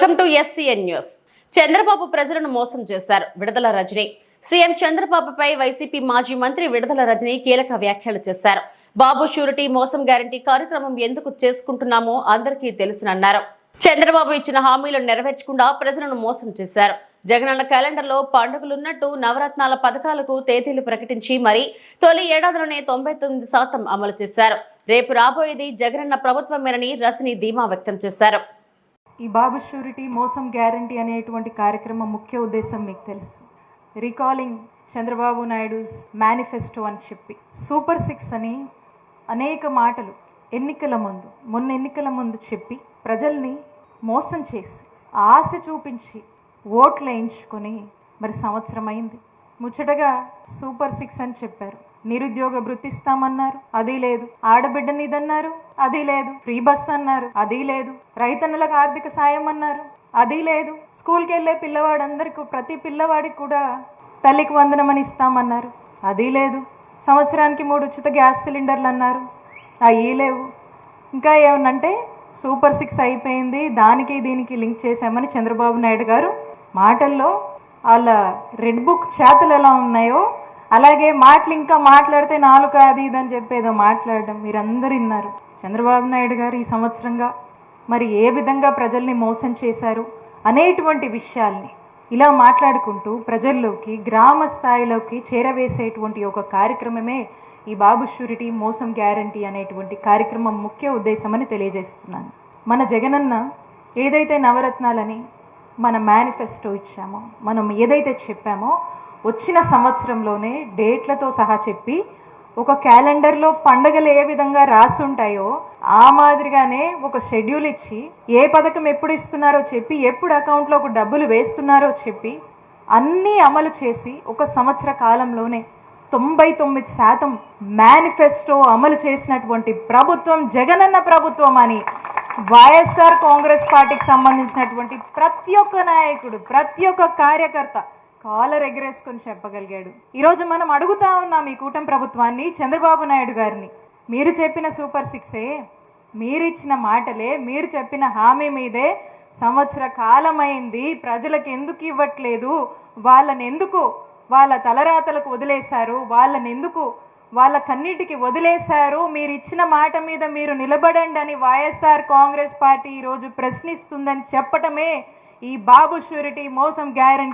To SCN news. Chandrababu ప్రజలను మోసం చేశారు. విడుదల రజని. సీఎం చంద్రబాబుపై వైసీపీ మాజీ మంత్రి విడుదల రజనీ కీలక వ్యాఖ్యలు చేశారు. బాబు షూరిటీ మోసం గ్యారంటీ కార్యక్రమం ఎందుకు చేసుకుంటున్నామో అందరికీ తెలుసునన్నారు. చంద్రబాబు ఇచ్చిన హామీలను నెరవేర్చకుండా ప్రజలను మోసం చేశారు. జగనన్న క్యాలెండర్లో పండుగలున్నట్టు నవరత్నాల పథకాలకు తేదీలు ప్రకటించి మరి తొలి ఏడాదిలోనే తొంభై తొమ్మిది శాతం అమలు చేశారు. రేపు రాబోయేది జగనన్న ప్రభుత్వమేనని రజని ధీమా వ్యక్తం చేశారు. ఈ బాబు షూరిటీ మోసం గ్యారంటీ అనేటువంటి కార్యక్రమం ముఖ్య ఉద్దేశం మీకు తెలుసు. రీకాలింగ్ చంద్రబాబు నాయుడుస్ మేనిఫెస్టో అని చెప్పి. సూపర్ సిక్స్ అని అనేక మాటలు ఎన్నికల ముందు మొన్న ఎన్నికల ముందు చెప్పి ప్రజల్ని మోసం చేసి ఆశ చూపించి ఓట్లు వేయించుకొని మరి సంవత్సరం అయింది ముచ్చటగా సూపర్ సిక్స్ అని చెప్పారు. నిరుద్యోగ వృత్తిస్తామన్నారు. అది లేదు. ఆడబిడ్డని ఇదన్నారు అది లేదు. ఫ్రీ బస్ అన్నారు. అది లేదు. రైతన్నులకు ఆర్థిక సాయం అన్నారు. అది లేదు. స్కూల్కి వెళ్ళే పిల్లవాడందరికీ ప్రతి పిల్లవాడికి కూడా తల్లికి వందనమని ఇస్తామన్నారు అది లేదు. సంవత్సరానికి మూడు ఉచిత గ్యాస్ సిలిండర్లు అన్నారు అవి లేవు. ఇంకా ఏమనంటే సూపర్ సిక్స్ అయిపోయింది. దానికి దీనికి లింక్ చేశామని చంద్రబాబు నాయుడు గారు మాటల్లో వాళ్ళ రెడ్ బుక్ చేతలు ఎలా ఉన్నాయో అలాగే మాటలు ఇంకా మాట్లాడితే నాలుక అది ఇది అని మాట్లాడడం మీరందరూ విన్నారు. చంద్రబాబు నాయుడు గారు ఈ సంవత్సరంగా మరి ఏ విధంగా ప్రజల్ని మోసం చేశారు అనేటువంటి విషయాల్ని ఇలా మాట్లాడుకుంటూ ప్రజల్లోకి గ్రామ స్థాయిలోకి చేరవేసేటువంటి ఒక కార్యక్రమమే ఈ బాబు షూరిటీ మోసం గ్యారంటీ అనేటువంటి కార్యక్రమం ముఖ్య ఉద్దేశమని తెలియజేస్తున్నాను. మన జగనన్న ఏదైతే నవరత్నాలని మన మేనిఫెస్టో ఇచ్చామో. మనం ఏదైతే చెప్పామో వచ్చిన సంవత్సరంలోనే డేట్లతో సహా చెప్పి ఒక క్యాలెండర్లో పండగలు ఏ విధంగా రాసి ఉంటాయో ఆ మాదిరిగానే ఒక షెడ్యూల్ ఇచ్చి ఏ పథకం ఎప్పుడు ఇస్తున్నారో చెప్పి ఎప్పుడు అకౌంట్లోకి డబ్బులు వేస్తున్నారో చెప్పి అన్నీ అమలు చేసి ఒక సంవత్సర కాలంలోనే తొంభై తొమ్మిది శాతం మేనిఫెస్టో అమలు చేసినటువంటి ప్రభుత్వం జగనన్న ప్రభుత్వం అని వైఎస్ఆర్ కాంగ్రెస్ పార్టీకి సంబంధించినటువంటి ప్రతి ఒక్క నాయకుడు ప్రతి ఒక్క కార్యకర్త కాలర్ ఎగరేసుకొని చెప్పగలిగాడు. ఈరోజు మనం అడుగుతా ఉన్నాం ఈ కూటమి ప్రభుత్వాన్ని చంద్రబాబు నాయుడు గారిని. మీరు చెప్పిన సూపర్ సిక్సే మీరిచ్చిన మాటలే మీరు చెప్పిన హామీ మీదే సంవత్సర కాలమైంది. ప్రజలకు ఎందుకు ఇవ్వట్లేదు? వాళ్ళని ఎందుకు వాళ్ళ తలరాతలకు వదిలేశారు? వాళ్ళని ఎందుకు వాళ్ళకన్నిటికీ వదిలేశారు. మీరు ఇచ్చిన మాట మీద మీరు నిలబడండి అని వైఎస్ఆర్ కాంగ్రెస్ పార్టీ ఈరోజు ప్రశ్నిస్తుందని చెప్పటమే ఈ బాబు షూరిటీ మోసం గ్యారంటీ.